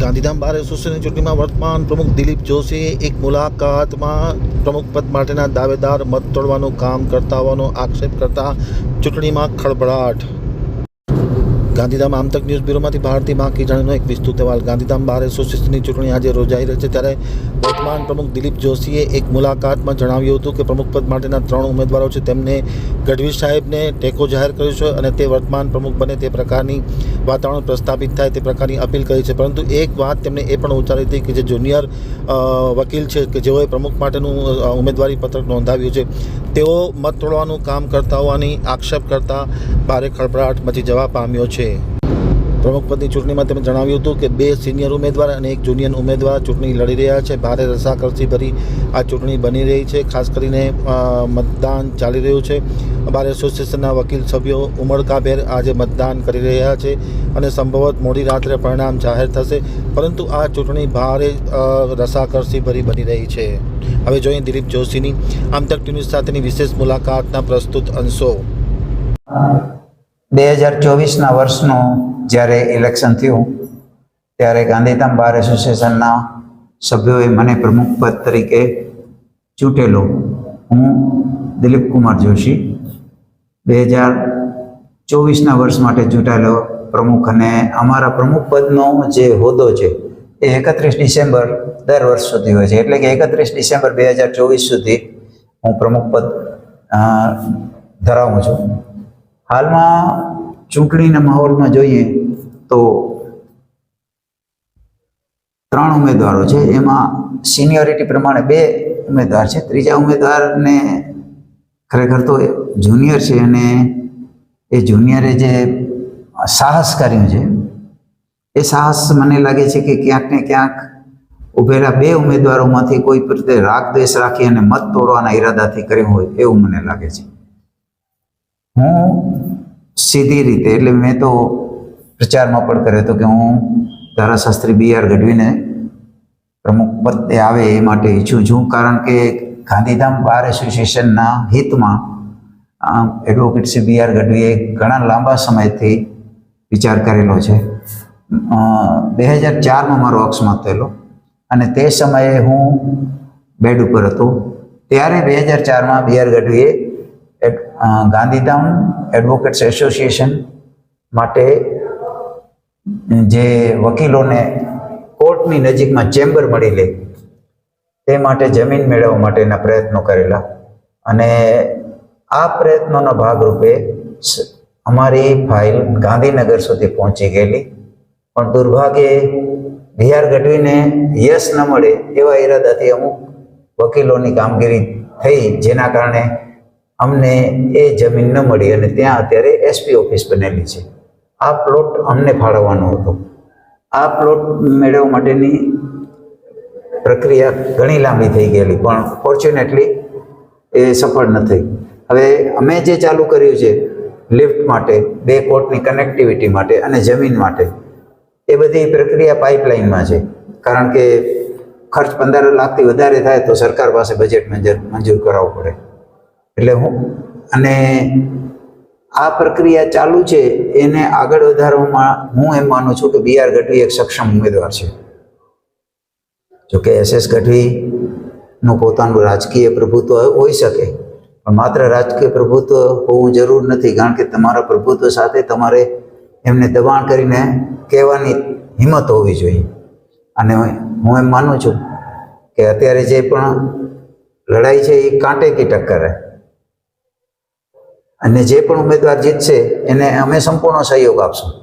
ગાંધીધામ બાર એસોસિએશનની ચૂંટણીમાં વર્તમાન પ્રમુખ દિલીપ જોશીએ એક મુલાકાતમાં પ્રમુખ પદ માટેના દાવેદાર મત તોડવાનું કામ કરતા હોવાનો આક્ષેપ કરતા ચૂંટણીમાં ખળભળાટ ગાંધીધામ આમતક ન્યૂઝ બ્યુરોમાંથી ભારતી માં કિરણનો એક વિસ્તૃત અહેવાલ. ગાંધીધામ બાર એસોસિએશનની ચૂંટણી આજે યોજાઈ રહી છે ત્યારે વર્તમાન પ્રમુખ દિલીપ જોશીએ એક મુલાકાતમાં જણાવ્યું હતું કે પ્રમુખ પદ માટેના ત્રણ ઉમેદવારો છે. તેમને ગઢવી સાહેબને ટેકો જાહેર કર્યો છે અને તે વર્તમાન પ્રમુખ બને તે પ્રકારની વાતાવરણ પ્રસ્થાપિત થાય તે પ્રકારની અપીલ કરી છે. પરંતુ એક વાત તેમણે એ પણ ઉચ્ચારી હતી કે જે જુનિયર વકીલ છે કે જેઓએ પ્રમુખ માટેનું ઉમેદવારી પત્રક નોંધાવ્યું છે, તેઓ મત તોડવાનું કામ કરતા હોવાની આક્ષેપ કરતા ભારે ખળભળાટ મચી જવા પામ્યો છે. પ્રમુખ પદની ચૂંટણીમાં તેમણે જણાવ્યું હતું કે બે સિનિયર ઉમેદવાર અને એક જુનિયર ઉમેદવાર ચૂંટણી લડી રહ્યા છે. ભારે રસાકરસી ભરી આ ચૂંટણી બની રહી છે. ખાસ કરીને મતદાન ચાલી રહ્યું છે. બાર એસોસિએશનના વકીલ સભ્યો ઉમળકાભેર આજે મતદાન કરી રહ્યા છે અને સંભવત મોડી રાત્રે પરિણામ જાહેર થશે. પરંતુ આ ચૂંટણી ભારે અ, રસાકરસી ભરી બની રહી છે. હવે જોઈએ દિલીપ જોશીની આમતક ન્યૂઝ સાથેની વિશેષ મુલાકાતના પ્રસ્તુત અંશો. બે હજાર ચોવીસના વર્ષનું જ્યારે ઇલેક્શન થયું, ત્યારે ગાંધીધામ બાર એસોસિએશનના સભ્યોએ મને પ્રમુખ પદ તરીકે ચૂંટેલો. હું દિલીપ કુમાર જોશી, બે હજાર ચોવીસના વર્ષ માટે ચૂંટાયેલો પ્રમુખ અને અમારા પ્રમુખ પદનો જે હોદ્દો છે, એ એકત્રીસ ડિસેમ્બર દર વર્ષ સુધી હોય છે. એટલે કે એકત્રીસ ડિસેમ્બર બે હજાર ચોવીસ સુધી હું પ્રમુખ પદ ધરાવું છું. હાલમાં ચૂંટણીના માહોલમાં જોઈએ તો ત્રણ ઉમેદવારો છે. એમાં સિનિયોરિટી પ્રમાણે બે ઉમેદવાર છે. ત્રીજા ઉમેદવારને ખરેખર તો જુનિયર છે અને એ જુનિયરે જે સાહસ કર્યું છે, એ સાહસ મને લાગે છે કે ક્યાંક ને ક્યાંક ઉભેલા બે ઉમેદવારોમાંથી કોઈ પ્રત્યે રાગ દ્વેષ રાખી અને મત તોડવાના ઈરાદાથી કર્યું હોય એવું મને લાગે છે. હું. સીધી રીતે, એટલે મેં તો પ્રચારમાં પણ કર્યો હતો કે હું ધારાશાસ્ત્રી બી આર ગઢવીને પ્રમુખ પદે આવે એ માટે ઈચ્છું છું. કારણ કે ગાંધીધામ બાર એસોસિએશનના હિતમાં એડવોકેટ શ્રી બી આર ગઢવીએ ઘણા લાંબા સમયથી વિચાર કરેલો છે. બે હજાર ચારમાં મારો અકસ્માત થયેલો અને તે સમયે હું બેડ ઉપર હતો. ત્યારે બે હજાર ચારમાં બી આર ગઢવીએ ગાંધીધામ એડવોકેટ્સ એસોસિએશન માટે જે વકીલોને કોર્ટની નજીકમાં ચેમ્બર મળી લે, તે માટે જમીન મેળવવા માટેના પ્રયત્નો કરેલા. અને આ પ્રયત્નોના ભાગરૂપે અમારી ફાઇલ ગાંધીનગર સુધી પહોંચી ગયેલી. પણ દુર્ભાગ્યે બિહાર ગઢવીને યશ ન મળે એવા ઈરાદાથી અમુક વકીલોની કામગીરી થઈ, જેના કારણે અમને એ જમીન ન મળી અને ત્યાં અત્યારે એસપી ઓફિસ બનેલી છે. આ પ્લોટ અમને ફાળવવાનો હતો. આ પ્લોટ મેળવવા માટેની પ્રક્રિયા ઘણી લાંબી થઈ ગયેલી, પણ ફોર્ચ્યુનેટલી એ સફળ ન થઈ. હવે અમે જે ચાલુ કર્યું છે, લિફ્ટ માટે, બે કોર્ટની કનેક્ટિવિટી માટે અને જમીન માટે, એ બધી પ્રક્રિયા પાઇપલાઇનમાં છે. કારણ કે ખર્ચ પંદર લાખથી વધારે થાય તો સરકાર પાસે બજેટ મંજૂર મંજૂર કરાવવું પડે. એટલે હું અને આ પ્રક્રિયા ચાલુ છે, એને આગળ વધારવામાં હું એમ માનું છું કે બી આર ગઢવી એક સક્ષમ ઉમેદવાર છે. જોકે એસ એસ ગઢવીનું પોતાનું રાજકીય પ્રભુત્વ હોઈ શકે, પણ માત્ર રાજકીય પ્રભુત્વ હોવું જરૂર નથી, કારણ કે તમારા પ્રભુત્વ સાથે તમારે એમને દબાણ કરીને કહેવાની હિંમત હોવી જોઈએ. અને હું એમ માનું છું કે અત્યારે જે પણ લડાઈ છે, એ કાંટે કી ટક્કર. અને જે પણ ઉમેદવાર જીતશે એને અમે સંપૂર્ણ સહયોગ આપશું.